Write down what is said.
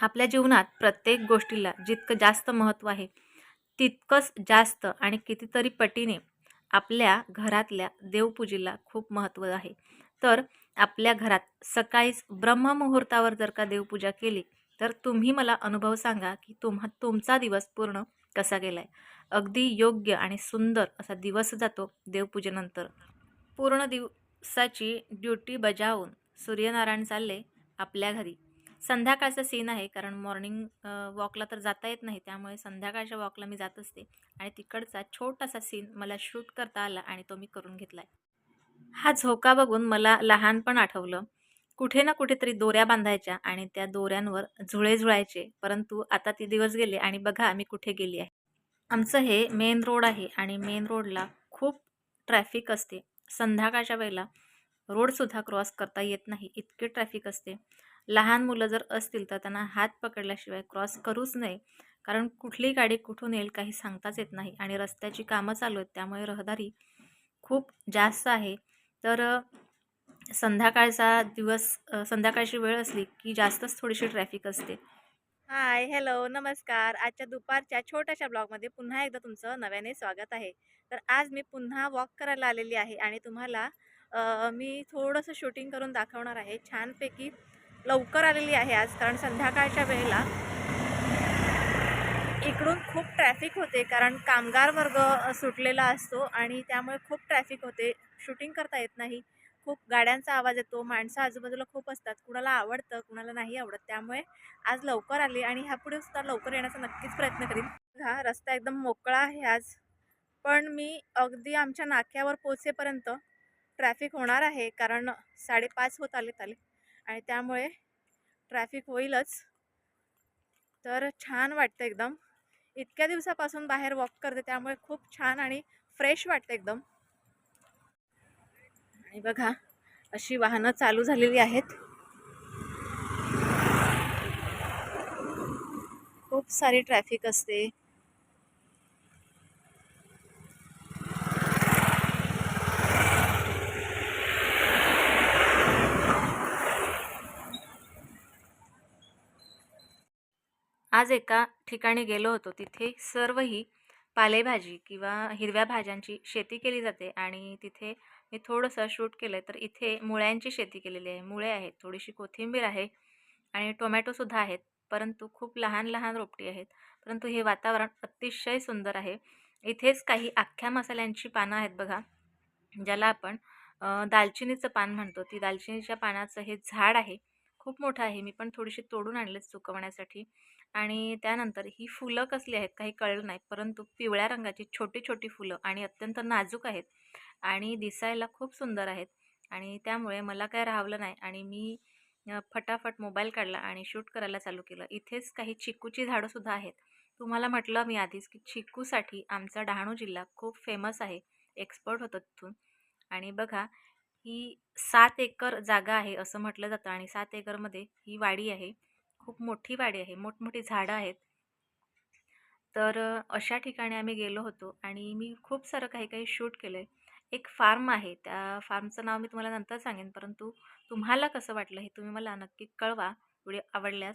आपल्या जीवनात प्रत्येक गोष्टीला जितकं जास्त महत्त्व आहे तितकंच जास्त आणि कितीतरी पटीने आपल्या घरातल्या देवपूजेला खूप महत्त्व आहे. तर आपल्या घरात सकाळीच ब्रह्ममुहूर्तावर जर का देवपूजा केली तर तुम्ही मला अनुभव सांगा की तुम्हा तुमचा दिवस पूर्ण कसा गेला आहे अगदी योग्य आणि सुंदर असा दिवस जातो देवपूजेनंतर. पूर्ण दिवसाची ड्युटी बजावून सूर्यनारायण चालले आपल्या घरी. संध्याकाळचा सीन आहे कारण मॉर्निंग वॉकला तर जाता येत नाही त्यामुळे संध्याकाळच्या वॉकला मी जात असते. आणि तिकडचा छोटासा सीन मला शूट करता आला आणि तो मी करून घेतला आहे हा झोका बघून मला लहानपण आठवलं. कुठे ना कुठेतरी दोऱ्या बांधायच्या आणि त्या दोऱ्यांवर झुळे झुळायचे परंतु आता ते दिवस गेले आणि बघा आम्ही कुठे गेली आहे. आमचं हे मेन रोड आहे आणि मेन रोडला खूप ट्रॅफिक असते. संध्याकाळच्या वेळेला रोडसुद्धा क्रॉस करता येत नाही इतके ट्रॅफिक असते. लहान मुलं जर असतील तर त्यांना हात पकडल्याशिवाय क्रॉस करूच नये. कारण कुठली गाडी कुठून येईल काही सांगताच येत नाही आणि रस्त्याची कामं चालू आहेत त्यामुळे रहदारी खूप जास्त आहे. तर संध्याकाळचा दिवस संध्याकाळची वेळ असली की जास्तच थोडीशी ट्रॅफिक असते. हाय हॅलो नमस्कार. आजच्या दुपारच्या छोट्याशा ब्लॉगमध्ये पुन्हा एकदा तुमचं नव्याने स्वागत आहे. तर आज मी पुन्हा वॉक करायला आलेली आहे आणि तुम्हाला मी थोडंसं शूटिंग करून दाखवणार आहे. छानपैकी लवकर आलेली आहे आज कारण संध्याकाळच्या वेळेला इकडून खूप ट्रॅफिक होते कारण कामगार वर्ग सुटलेला असतो आणि त्यामुळे खूप ट्रॅफिक होते. शूटिंग करता येत नाही. खूप गाड्यांचा आवाज येतो माणसं आजूबाजूला खूप असतात. कुणाला आवडतं कुणाला नाही आवडत. त्यामुळे आज लवकर आली आणि ह्यापुढे सुद्धा लवकर येण्याचा नक्कीच प्रयत्न करीन. हा रस्ता एकदम मोकळा आहे आज. पण मी अगदी आमच्या नाक्यावर पोचेपर्यंत ट्रॅफिक होणार आहे कारण साडेपाच होत आलेत आले. आणि त्यामुळे ट्रॅफिक होईलच. तर छान वाटतं एकदम. इतक्या दिवसापासून बाहेर वॉक करते त्यामुळे खूप छान आणि फ्रेश वाटतं एकदम. आणि बघा अशी वाहनं चालू झालेली आहेत. खूप सारी ट्रॅफिक असते. आज एका ठिकाणी गेलो होतो. तिथे सर्व ही पालेभाजी किंवा हिरव्या भाज्यांची शेती केली जाते आणि तिथे मी थोडंसं शूट केलं आहे तर इथे मुळ्यांची शेती केलेली आहे. मुळे आहेत थोडीशी कोथिंबीर आहे आणि टोमॅटोसुद्धा आहेत. परंतु खूप लहान लहान रोपटी आहेत. परंतु हे वातावरण अतिशय सुंदर आहे. इथेच काही अख्ख्या मसाल्यांची पानं आहेत बघा ज्याला आपण दालचिनीचं पान म्हणतो. ती दालचिनीच्या पानाचं हे झाड आहे. खूप मोठा आहे. मी पण थोडीशी तोडून आणलेत सुकवण्यासाठी आणि त्यानंतर ही फुलं कसली आहेत काही कळलं नाही. परंतु पिवळ्या रंगाची छोटी छोटी फुलं आणि अत्यंत नाजूक आहेत आणि दिसायला खूप सुंदर आहेत आणि त्यामुळे मला काय राहावलं नाही आणि मी फटाफट मोबाईल काढला आणि शूट करायला चालू केलं. इथेच काही चिकूची झाडंसुद्धा आहेत. तुम्हाला म्हटलं मी आधीच की चिकूसाठी आमचा डहाणू जिल्हा खूप फेमस आहे. एक्सपर्ट होतं तिथून आणि बघा ही सात एकर जागा आहे असं म्हटलं जातं आणि सात एकरमध्ये ही वाडी आहे. खूप मोठी वाडी आहे. मोठमोठी झाडं आहेत. तर अशा ठिकाणी आम्ही गेलो होतो आणि मी खूप सारं काही काही शूट केलं आहे एक फार्म आहे. त्या फार्मचं नाव मी तुम्हाला नंतर सांगेन परंतु तुम्हाला कसं वाटलं हे तुम्ही मला नक्की कळवा. व्हिडिओ आवडल्यास.